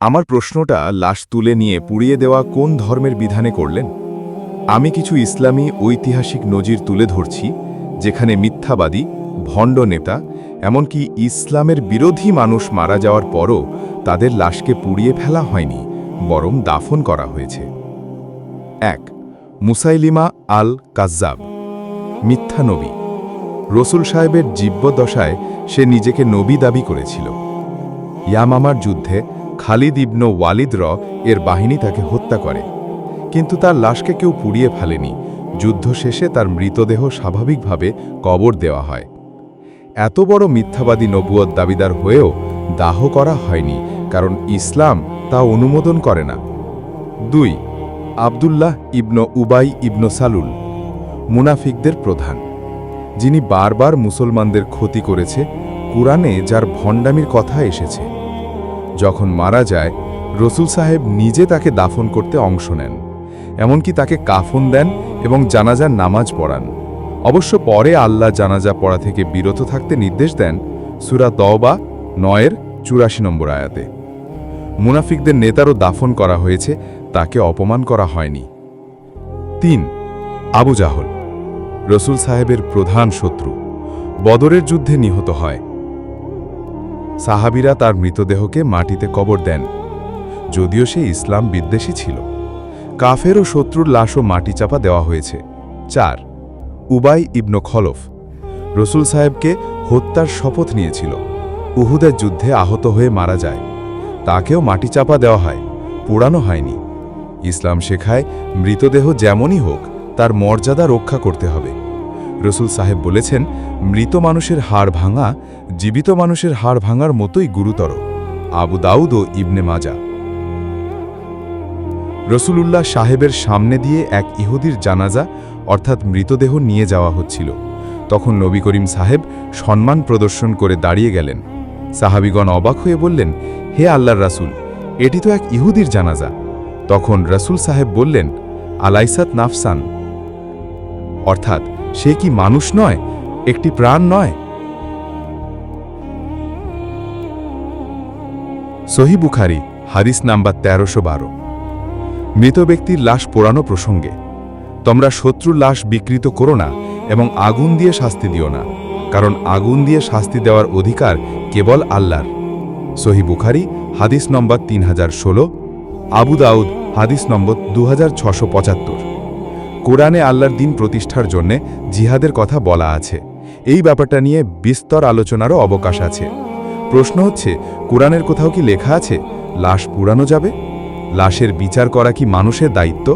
আমার প্রশ্নটা লাশ তুলে নিয়ে পুড়িয়ে দেওয়া কোন ধর্মের বিধানে করলেন? আমি কিছু ইসলামী ঐতিহাসিক নজির তুলে ধরছি, যেখানে মিথ্যাবাদী, ভণ্ড নেতা, এমনকি ইসলামের বিরোধী মানুষ মারা যাওয়ার পরও তাদের লাশকে পুড়িয়ে ফেলা হয়নি, বরং দাফন করা হয়েছে। এক, মুসাইলিমা আল কাজ্জাব মিথ্যা নবী। রসুল সাহেবের জীব্যদশায় সে নিজেকে নবী দাবি করেছিল। ইয়ামামার যুদ্ধে খালিদ ইবন ওয়ালিদ র এর বাহিনী তাকে হত্যা করে। কিন্তু তার লাশকে কেউ পুড়িয়ে ফেলেনি। যুদ্ধ শেষে তার মৃতদেহ স্বাভাবিকভাবে কবর দেওয়া হয়। এত বড় মিথ্যাবাদী নবুয়ত দাবিদার হয়েও দাহ করা হয়নি, কারণ ইসলাম তা অনুমোদন করে না। দুই, আবদুল্লাহ ইবন উবাই ইবন সালুল, মুনাফিকদের প্রধান। যিনি বারবার মুসলমানদের ক্ষতি করেছে, কুরআনে যার ভণ্ডামির কথা এসেছে। যখন মারা যায়, রসুল সাহেব নিজে তাকে দাফন করতে অংশ নেন। এমনকি তাকে কাফন দেন এবং জানাজার নামাজ পড়ান। অবশ্য পরে আল্লাহ জানাজা পড়া থেকে বিরত থাকতে নির্দেশ দেন সুরা তওবা নয়ের চুরাশি নম্বর আয়াতে। মুনাফিকদের নেতারও দাফন করা হয়েছে, তাকে অপমান করা হয়নি। তিন, আবু জাহল। রসুল সাহেবের প্রধান শত্রু। বদরের যুদ্ধে নিহত হয়। সাহাবিরা তার মৃতদেহকে মাটিতে কবর দেন। যদিও সে ইসলাম বিদ্বেষী ছিল। কাফের ও শত্রুর লাশও মাটি চাপা দেওয়া হয়েছে। চার, উবাই ইবন খলফ। রসুল সাহেবকে হত্যার শপথ নিয়েছিল। উহুদের যুদ্ধে আহত হয়ে মারা যায়। তাকেও মাটি চাপা দেওয়া হয়, পোড়ানো হয়নি। ইসলাম শেখায়, মৃতদেহ যেমনই হোক, তার মর্যাদা রক্ষা করতে হবে। রসুল সাহেব বলেছেন, মৃত মানুষের হাড় ভাঙা, জীবিত মানুষের হাড় ভাঙার মতোই গুরুতর। আবু দাউদ ও ইবনে মাজা। রসুলুল্লাহ সাহেবের সামনে দিয়ে এক ইহুদির জানাজা, অর্থাৎ মৃতদেহ নিয়ে যাওয়া হচ্ছিল। তখন নবী করিম সাহেব সম্মান প্রদর্শন করে দাঁড়িয়ে গেলেন। সাহাবিগণ অবাক হয়ে বললেন, হে আল্লাহর রাসূল, এটি তো এক ইহুদির জানাজা। তখন রাসূল সাহেব বললেন, আলাইসাত নাফসান। অর্থাৎ সে কি মানুষ নয়? একটি প্রাণ নয়? সহি বুখারি নাম্বার তেরোশো বারো। মৃত ব্যক্তির লাশ পোড়ানো প্রসঙ্গে, তোমরা শত্রুর লাশ বিকৃত করো না এবং আগুন দিয়ে শাস্তি দিও না, কারণ আগুন দিয়ে শাস্তি দেওয়ার অধিকার কেবল আল্লাহর। সহি বুখারি, হাদিস নম্বর তিন হাজার ষোলো, আবু দাউদ, হাদিস নম্বর দু হাজার ছশো পঁচাত্তর। কোরআনে আল্লাহর দিন প্রতিষ্ঠার জন্যে জিহাদের কথা বলা আছে। এই ব্যাপারটা নিয়ে বিস্তর আলোচনারও অবকাশ আছে। প্রশ্ন হচ্ছে, কোরআনের কোথাও কি লেখা আছে, লাশ পুরানো যাবে? লাশের বিচার করা কি মানুষের দায়িত্ব?